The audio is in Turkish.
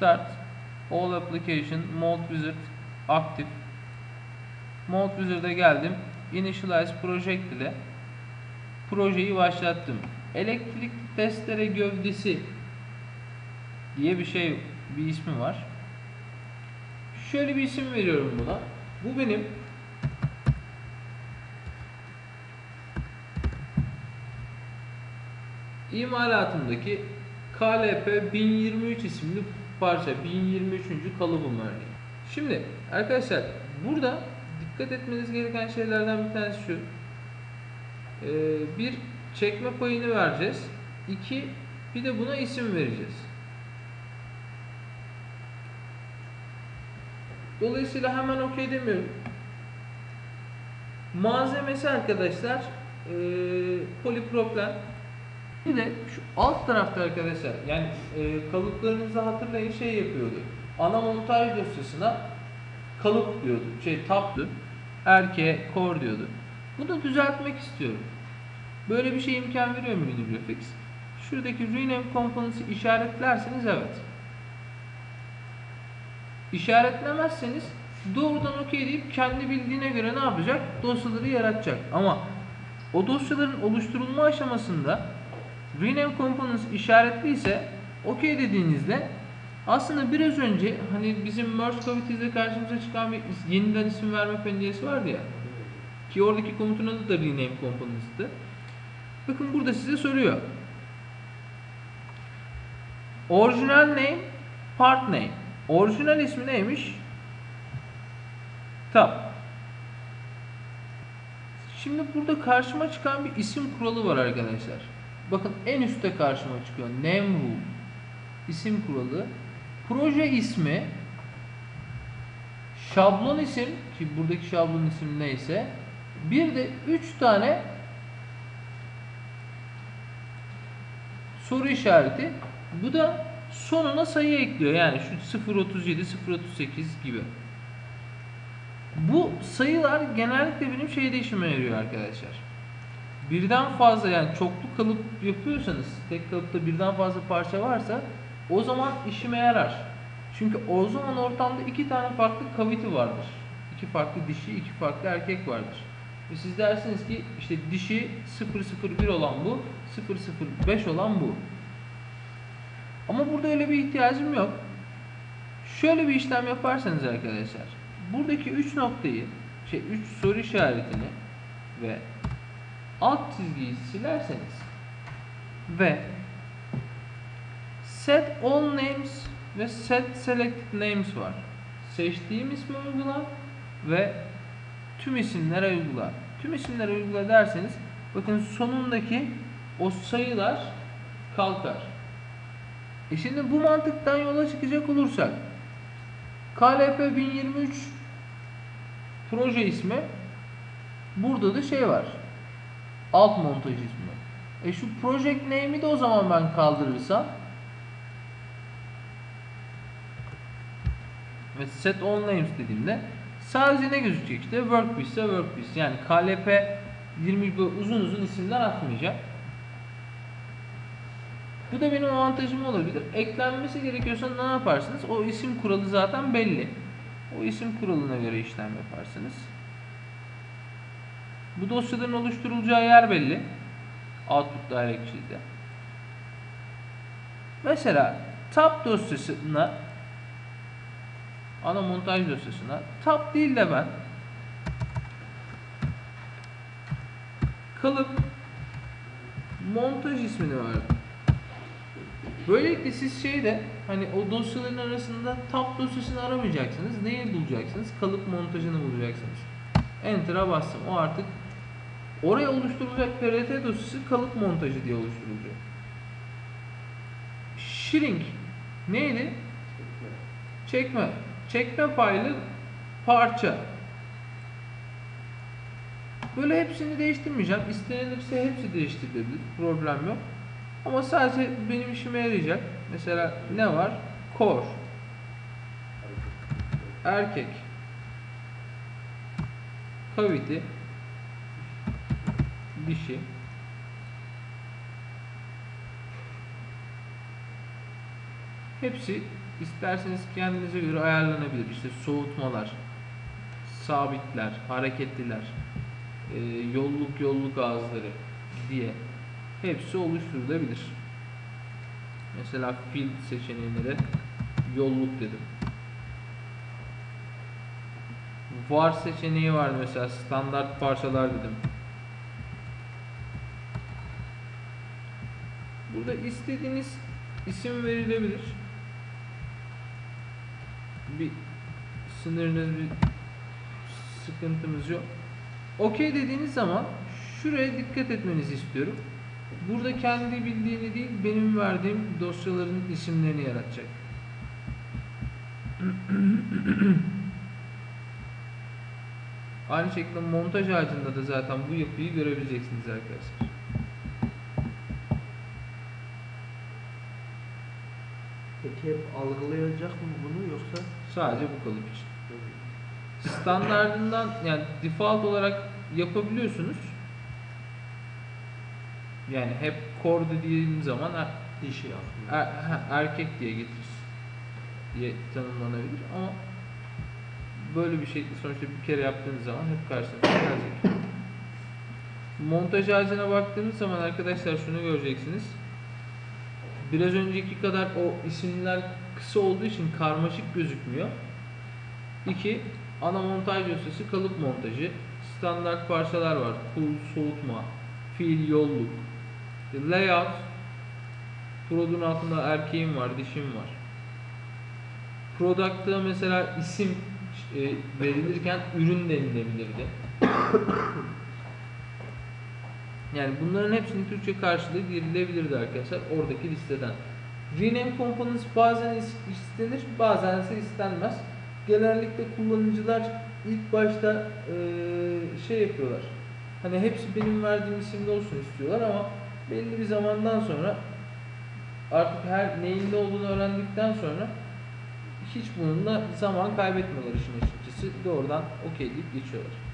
Start. All application. Mode wizard. Aktif. Mode wizard'a geldim. Initialize project ile projeyi başlattım. Elektrik testere gövdesi diye bir şey bir ismi var. Şöyle bir isim veriyorum buna. Bu benim imalatımdaki KLP 1023 isimli parça 1023. kalıbım örneğin. Şimdi arkadaşlar burada dikkat etmeniz gereken şeylerden bir tanesi şu. Ee, bir çekme payını vereceğiz. İki bir de buna isim vereceğiz. Dolayısıyla hemen okey demiyorum. Malzemesi arkadaşlar e, polipropilen. Bir de şu alt tarafta arkadaşlar yani e, kalıplarınızı hatırlayın şey yapıyordu. Ana montaj dosyasına kalıp diyordu. Şey taptı. Erkeğe core diyordu. Bunu düzeltmek istiyorum. Böyle bir şey imkan veriyor mu Graphics? Şuradaki rename components'ı işaretlerseniz evet. İşaretlemezseniz doğrudan okey deyip kendi bildiğine göre ne yapacak? Dosyaları yaratacak. Ama o dosyaların oluşturulma aşamasında rename components işaretliyse okey dediğinizde aslında biraz önce hani bizim merge cavities'de karşımıza çıkan bir yeniden isim verme penceresi vardı ya ki oradaki komutun adı da rename components'tı. Bakın burada size soruyor. Orijinal name, part name. Orijinal ismi neymiş? Tab. Şimdi burada karşıma çıkan bir isim kuralı var arkadaşlar. Bakın en üstte karşıma çıkıyor. Name rule. İsim kuralı. Proje ismi şablon isim ki buradaki şablon isim neyse bir de 3 tane soru işareti. Bu da sonuna sayı ekliyor. Yani şu 0.37, 0.38 gibi. Bu sayılar genellikle benim şeyde işime yarıyor arkadaşlar. Birden fazla yani çoklu kalıp yapıyorsanız, tek kalıpta birden fazla parça varsa o zaman işime yarar. Çünkü o zaman ortamda iki tane farklı kaviti vardır. İki farklı dişi, iki farklı erkek vardır. Ve siz dersiniz ki işte dişi 001 olan bu, 005 olan bu. Ama burada öyle bir ihtiyacım yok. Şöyle bir işlem yaparsanız arkadaşlar. Buradaki 3 noktayı, şey 3 soru işaretini ve alt çizgiyi silerseniz ve set all names ve set selected names var. Seçtiğim ismi uygula ve tüm isimlere uygula. Tüm isimlere uygula derseniz bakın sonundaki o sayılar kalkar. E şimdi bu mantıktan yola çıkacak olursak KLP 1023 proje ismi burada da şey var. Alt montaj ismi. E şu project name'i de o zaman ben kaldırırsam ve set all names dediğimde sadece ne gözükecek işte workpiece ise workpiece yani KLP 20 böyle uzun uzun isimler atmayacak. Bu da benim avantajım olabilir. Eklenmesi gerekiyorsa ne yaparsınız? O isim kuralı zaten belli. O isim kuralına göre işlem yaparsınız. Bu dosyaların oluşturulacağı yer belli. Output Directory'de. Mesela tab dosyasına ana montaj dosyasına tab değil de ben kalıp montaj ismini verdim. Böylelikle siz şeyde hani o dosyaların arasında tab dosyasını aramayacaksınız. Neyi bulacaksınız? Kalıp montajını bulacaksınız. Enter'a bastım. O artık oraya oluşturulacak PRT dosyası kalıp montajı diye oluşturulacak. Shrink neydi? Çekme. Çekme paylı parça. Böyle hepsini değiştirmeyeceğim. İstenilirse hepsi değiştirilebilir. Problem yok. Ama sadece benim işime yarayacak. Mesela ne var? Core. Erkek. Cavity. Dişi. Hepsi isterseniz kendinize göre ayarlanabilir. İşte soğutmalar, sabitler, hareketliler, e, yolluk yolluk ağızları diye hepsi oluşturulabilir. Mesela field seçeneğine de yolluk dedim. Var seçeneği var mesela standart parçalar dedim. Burada istediğiniz isim verilebilir. Bir sınırınız bir sıkıntımız yok. Okey dediğiniz zaman şuraya dikkat etmenizi istiyorum. Burada kendi bildiğini değil benim verdiğim dosyaların isimlerini yaratacak. Aynı şekilde montaj ağacında da zaten bu yapıyı görebileceksiniz arkadaşlar. Peki hep algılayacak mı bunu yoksa? Sadece bu kalıp için. Standardından yani default olarak yapabiliyorsunuz. Yani hep core dediğim zaman er, Dişi er- erkek diye getirir diye tanımlanabilir ama böyle bir şey sonuçta bir kere yaptığınız zaman hep karşınıza gelecek. Montaj ağacına baktığınız zaman arkadaşlar şunu göreceksiniz. Biraz önceki kadar o isimler kısa olduğu için karmaşık gözükmüyor. 2. Ana montaj dosyası kalıp montajı. Standart parçalar var. Cool, soğutma, fiil, yolluk, layout. Produ'nun altında erkeğim var, dişim var. Product'ta mesela isim e, verilirken ürün denilebilirdi. Yani bunların hepsinin Türkçe karşılığı girilebilirdi arkadaşlar oradaki listeden. Rename Components bazen is- istenir, bazen ise istenmez. Genellikle kullanıcılar ilk başta eee, şey yapıyorlar. Hani hepsi benim verdiğim isimde olsun istiyorlar ama belli bir zamandan sonra artık her neyin ne olduğunu öğrendikten sonra hiç bununla zaman kaybetmiyorlar işin açıkçası. Doğrudan okey deyip geçiyorlar.